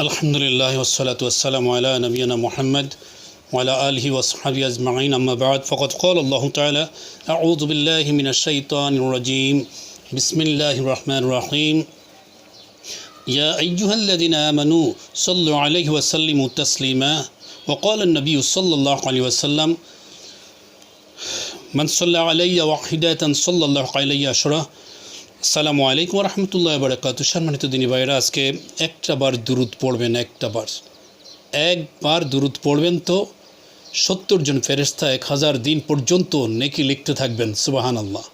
الحمد لله والصلاة والسلام على نبينا محمد وعلى آله وصحبه أجمعين أما بعد فقد قال الله تعالى أعوذ بالله من الشيطان الرجيم بسم الله الرحمن الرحيم يا أيها الذين آمنوا صلوا عليه وسلموا تسليما وقال النبي صلى الله عليه وسلم من صلى علي واحدة صلى الله عليه عشرة আসসালামু আলাইকুম রহমতুল্লাহ বারাকাতু সম্মানিত দিনী ভাইরা আজকে একটা বার দুরুদ পড়বেন, একটা বার। একবার দুরুদ পড়বেন তো সত্তর জন ফেরেস্তা এক হাজার দিন পর্যন্ত নেকি লিখতে থাকবেন সুবাহান আল্লাহ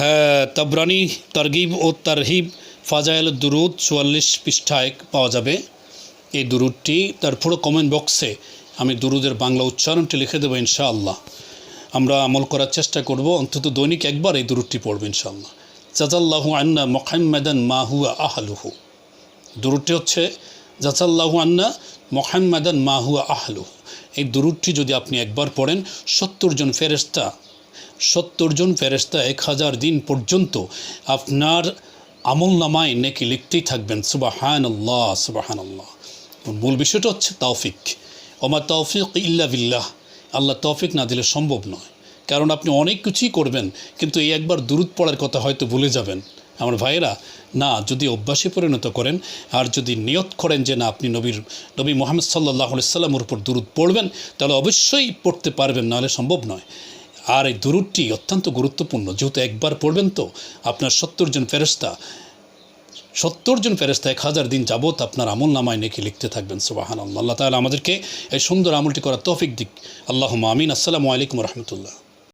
হ্যাঁ তাবরানি, তারগিব ও তারহিব ফাজাইল দুরুদ চুয়াল্লিশ পৃষ্ঠায় পাওয়া যাবে। এই দুরুদটি তার পুরো কমেন্ট বক্সে আমি দুরুদের বাংলা উচ্চারণটি লিখে দেবো ইনশাআল্লাহ। আমরা আমল করার চেষ্টা করব, অন্তত দৈনিক একবার এই দুরুদটি পড়ব ইনশাআল্লাহ। জাজাল্লাহু আন্না মোহাম্মদান মাহুয়া আহলুহু। দুরুদটি হচ্ছে, জাজাল্লাহু আন্না মোহাম্মদান মাহুয়া আহলুহু। এই দুরুদটি যদি আপনি একবার পড়েন, সত্তর জন ফেরেস্তা সত্তর জন ফেরেস্তা এক হাজার দিন পর্যন্ত আপনার আমল নামায় নেকি লিখতেই থাকবেন সুবাহান আল্লাহ সুবাহান আল্লাহ মূল বিষয়টা হচ্ছে তৌফিক। ওমা তৌফিক ইল্লা বিল্লাহ। আল্লাহ তৌফিক না দিলে সম্ভব নয়। কারণ আপনি অনেক কিছুই করবেন, কিন্তু এই একবার দূরত পড়ার কথা হয়তো ভুলে যাবেন। আমার ভাইয়েরা, না, যদি অভ্যাসে পরিণত করেন, আর যদি নিয়ত করেন যে, না, আপনি নবীর, নবী মোহাম্মদ সাল্লাহ সাল্লামের উপর দূরত পড়বেন, তাহলে অবশ্যই পড়তে পারবেন, নাহলে সম্ভব নয়। আর এই দুরুদটি অত্যন্ত গুরুত্বপূর্ণ। যেহেতু একবার পড়বেন তো, আপনার সত্তর জন ফেরস্তা সত্তর জন ফেরেস্তা এক হাজার দিন যাবৎ আপনার আমল নামায় নেকি লিখতে থাকবেন সুবাহান আল্লাহ তাহলে আমাদেরকে এই সুন্দর আমলটি করার তৌফিক দিক। আল্লাহ আমিন। আসসালামু আলাইকুম রহমতুল্লাহ।